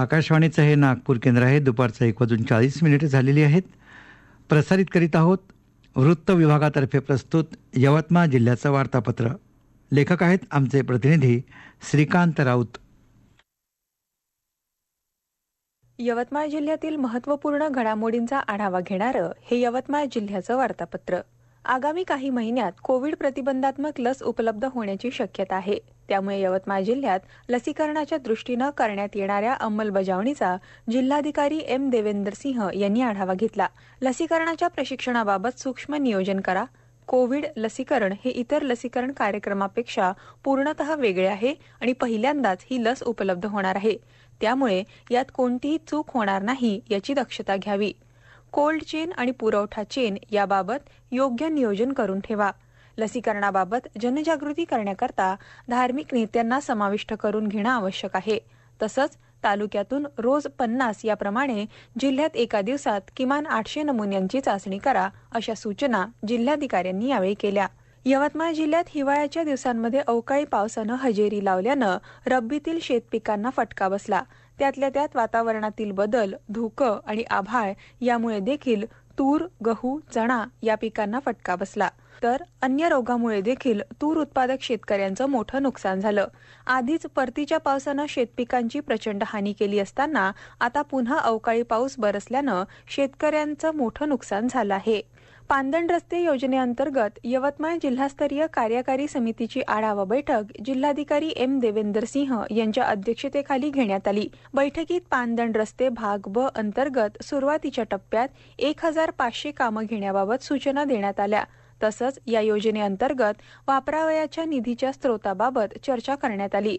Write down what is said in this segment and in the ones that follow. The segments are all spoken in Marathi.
आकाशवाणीचं हे नागपूर केंद्र आहे. दुपारचं एक वाजून चाळीस मिनिटे झालेली आहेत. प्रसारित करीत आहोत वृत्त विभागातर्फे प्रस्तुत यवतमाळ जिल्ह्याचं वार्तापत्र. लेखक आहेत आमचे प्रतिनिधी श्रीकांत राऊत. यवतमाळ जिल्ह्यातील महत्त्वपूर्ण घडामोडींचा आढावा घेणारं हे यवतमाळ जिल्ह्याचं वार्तापत्र. आगामी काही महिन्यात कोविड प्रतिबंधात्मक लस उपलब्ध होण्याची शक्यता आहे. त्यामुळे यवतमाळ जिल्ह्यात लसीकरणाच्या दृष्टीनं करण्यात येणाऱ्या अंमलबजावणीचा जिल्हाधिकारी एम देवेंदर सिंह यांनी आढावा घेतला. लसीकरणाच्या प्रशिक्षणाबाबत सूक्ष्म नियोजन करा. कोविड लसीकरण हे इतर लसीकरण कार्यक्रमापेक्षा पूर्णतः वेगळे आहे आणि पहिल्यांदाच ही लस उपलब्ध होणार आहे. त्यामुळे यात कोणतीही चूक होणार नाही याची दक्षता घ्यावी. कोल्ड चेन आणि पुरवठा चेन याबाबत योग्य नियोजन करून ठेवा. लसीकरणाबाबत जनजागृती करण्याकरता धार्मिक नेत्यांना समाविष्ट करून घेणं आवश्यक आहे. तसंच तालुक्यातून रोज पन्नास याप्रमाणे जिल्ह्यात एका दिवसात किमान आठशे नमुन्यांची चाचणी करा अशा सूचना जिल्हाधिकाऱ्यांनी यावेळी केल्या. यवतमाळ जिल्ह्यात हिवाळ्याच्या दिवसांमध्ये अवकाळी पावसानं हजेरी लावल्यानं रब्बीतील शेतपिकांना फटका बसला. त्यातल्या त्यात वातावरणातील बदल धुकं आणि आभाळ यामुळे देखील तूर गहू चणा या पिकांना फटका बसला. तर अन्य रोगामुळे देखील तूर उत्पादक शेतकऱ्यांचं मोठं नुकसान झालं. आधीच परतीच्या पावसानं शेतपिकांची प्रचंड हानी केली असताना आता पुन्हा अवकाळी पाऊस बरसल्यानं शेतकऱ्यांचं मोठं नुकसान झालं आहे. पांदण रस्ते योजनेअंतर्गत यवतमाळ जिल्हास्तरीय कार्यकारी समितीची आढावा बैठक जिल्हाधिकारी एम देवेंदर सिंह यांच्या अध्यक्षतेखाली घेण्यात आली. बैठकीत पांदण रस्ते भाग ब अंतर्गत सुरुवातीच्या टप्प्यात एक हजार पाचशे कामं घेण्याबाबत सूचना देण्यात आल्या. तसंच या योजनेअंतर्गत वापरावयाच्या निधीच्या स्त्रोताबाबत चर्चा करण्यात आली.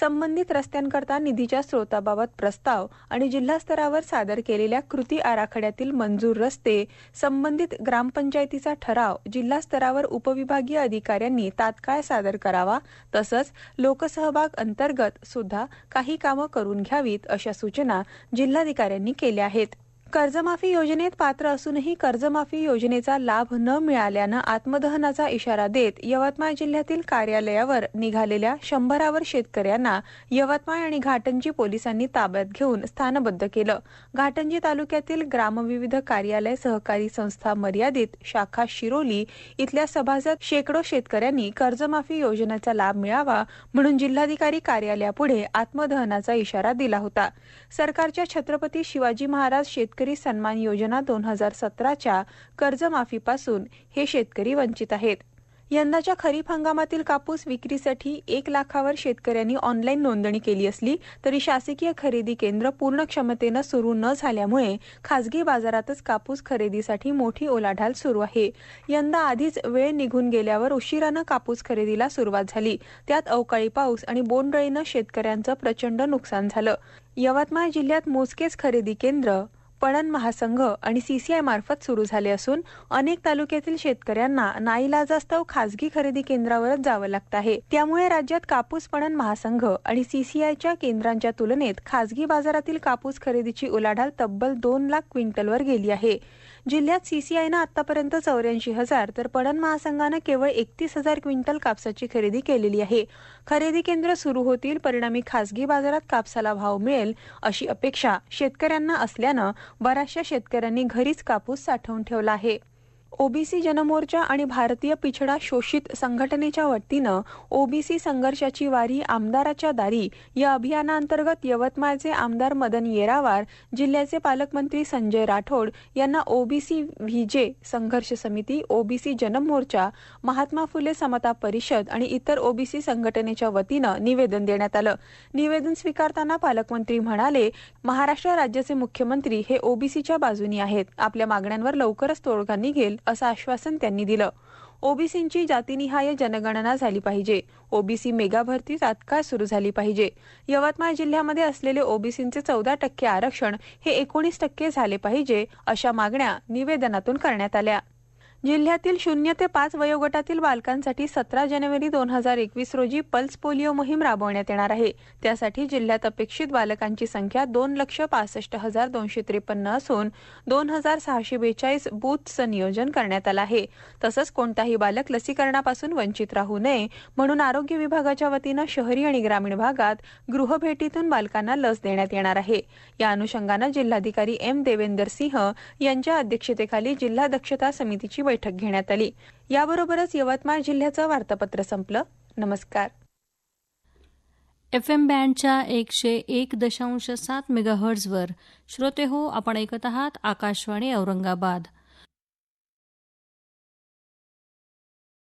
संबंधित रस्त्यांकरता निधीच्या स्त्रोताबाबत प्रस्ताव आणि जिल्हास्तरावर सादर केलेल्या कृती आराखड्यातील मंजूर रस्ते संबंधित ग्रामपंचायतीचा ठराव जिल्हा स्तरावर उपविभागीय अधिकाऱ्यांनी तात्काळ सादर करावा तसंच लोकसहभाग अंतर्गत सुद्धा काही कामं करून घ्यावीत अशा सूचना जिल्हाधिकाऱ्यांनी केल्या आहेत. कर्जमाफी योजनेत पात्र असूनही कर्जमाफी योजनेचा लाभ न मिळाल्यानं आत्मदहनाचा इशारा देत यवतमाळ जिल्ह्यातील कार्यालयावर निघालेल्या शंभरावर शेतकऱ्यांना यवतमाळ आणि घाटंजी पोलिसांनी ताब्यात घेऊन स्थानबद्ध केलं. घाटंजी तालुक्यातील ग्रामविविध कार्यालय सहकारी संस्था मर्यादित शाखा शिरोली इथल्या सभासद शेकडो शेतकऱ्यांनी कर्जमाफी योजनेचा लाभ मिळावा म्हणून जिल्हाधिकारी कार्यालयापुढे आत्मदहनाचा इशारा दिला होता. सरकारच्या छत्रपती शिवाजी महाराज शेतकरी शेतकरी सन्मान योजना दोन हजार सतराच्या कर्जमाफीपासून हे शेतकरी वंचित आहेत. यंदाच्या खरीप हंगामातील कापूस विक्रीसाठी एक लाखावर शेतकऱ्यांनी ऑनलाईन नोंदणी केली असली तरी शासकीय खरेदी केंद्र पूर्ण क्षमतेनं सुरू न झाल्यामुळे खासगी बाजारातच कापूस खरेदीसाठी मोठी ओलाढाल सुरू आहे. यंदा आधीच वेळ निघून गेल्यावर उशिरानं कापूस खरेदीला सुरुवात झाली. त्यात अवकाळी पाऊस आणि बोंडळीनं शेतकऱ्यांचं प्रचंड नुकसान झालं. यवतमाळ जिल्ह्यात मोजकेच खरेदी केंद्र पणन महासंघ आणि सीसीआय मार्फत सुरू झाले असून अनेक तालुक्यातील शेतकऱ्यांना नाईलाजास्तव खासगी खरेदी केंद्रावरच जावं लागत आहे. त्यामुळे राज्यात कापूस पणन महासंघ आणि सीसीआयच्या केंद्रांच्या तुलनेत खासगी बाजारातील कापूस खरेदीची उलाढाल तब्बल दोन लाख क्विंटलवर गेली आहे. जिल्ह्यात सीसीआयनं आतापर्यंत चौऱ्याऐंशी हजार तर पणन महासंघानं केवळ एकतीस हजार क्विंटल कापसाची खरेदी केलेली आहे. खरेदी केंद्र सुरू होतील परिणामी खासगी बाजारात कापसाला भाव मिळेल अशी अपेक्षा शेतकऱ्यांना असल्यानं बऱ्याचशा शेतकऱ्यांनी घरीच कापूस साठवून ठेवला आहे. ओबीसी जनमोर्चा आणि भारतीय पिछडा शोषित संघटनेच्या वतीनं ओबीसी संघर्षाची वारी आमदाराच्या दारी या अभियानाअंतर्गत यवतमाळचे आमदार मदन येरावार जिल्ह्याचे पालकमंत्री संजय राठोड यांना ओबीसी व्हीजे संघर्ष समिती ओबीसी जनमोर्चा महात्मा फुले समता परिषद आणि इतर ओबीसी संघटनेच्या वतीनं निवेदन देण्यात आलं. निवेदन स्वीकारताना पालकमंत्री म्हणाले महाराष्ट्र राज्याचे मुख्यमंत्री हे ओबीसीच्या बाजूनी आहेत. आपल्या मागण्यांवर लवकरच तोडगा निघेल. असं आश्वासन त्यांनी दिलं. ओबीसींची जातीनिहाय जनगणना झाली पाहिजे. ओबीसी मेगा भरती तात्काळ सुरू झाली पाहिजे. यवतमाळ जिल्ह्यामध्ये असलेले ओबीसींचे चौदा टक्के आरक्षण हे एकोणीस टक्के झाले पाहिजे अशा मागण्या निवेदनातून करण्यात आल्या. जिल्ह्यातील शून्य ते पाच वयोगटातील बालकांसाठी सतरा जानेवारी दोन हजार एकवीस रोजी पल्स पोलिओ मोहीम राबवण्यात येणार आहे. त्यासाठी जिल्ह्यात अपेक्षित बालकांची संख्या दोन लक्ष पासष्ट हजार दोनशे त्रेपन्न असून दोन हजार सहाशे बेचाळीस बूथचं नियोजन करण्यात आलं आहे. तसंच कोणताही बालक लसीकरणापासून वंचित राहू नये म्हणून आरोग्य विभागाच्या वतीनं शहरी आणि ग्रामीण भागात गृहभेटीतून बालकांना लस देण्यात येणार आहे. या अनुषंगानं जिल्हाधिकारी एम देवेंदर सिंह यांच्या अध्यक्षतेखाली जिल्हा दक्षता समितीची बैठक घेण्यात आली. याबरोबरच यवतमाळ जिल्ह्याचं वार्तापत्र संपलं. नमस्कार. एफ एम बँडच्या एकशे एक दशांश सात मेगाहर्ट्झवर श्रोते हो आपण ऐकत आहात आकाशवाणी औरंगाबाद.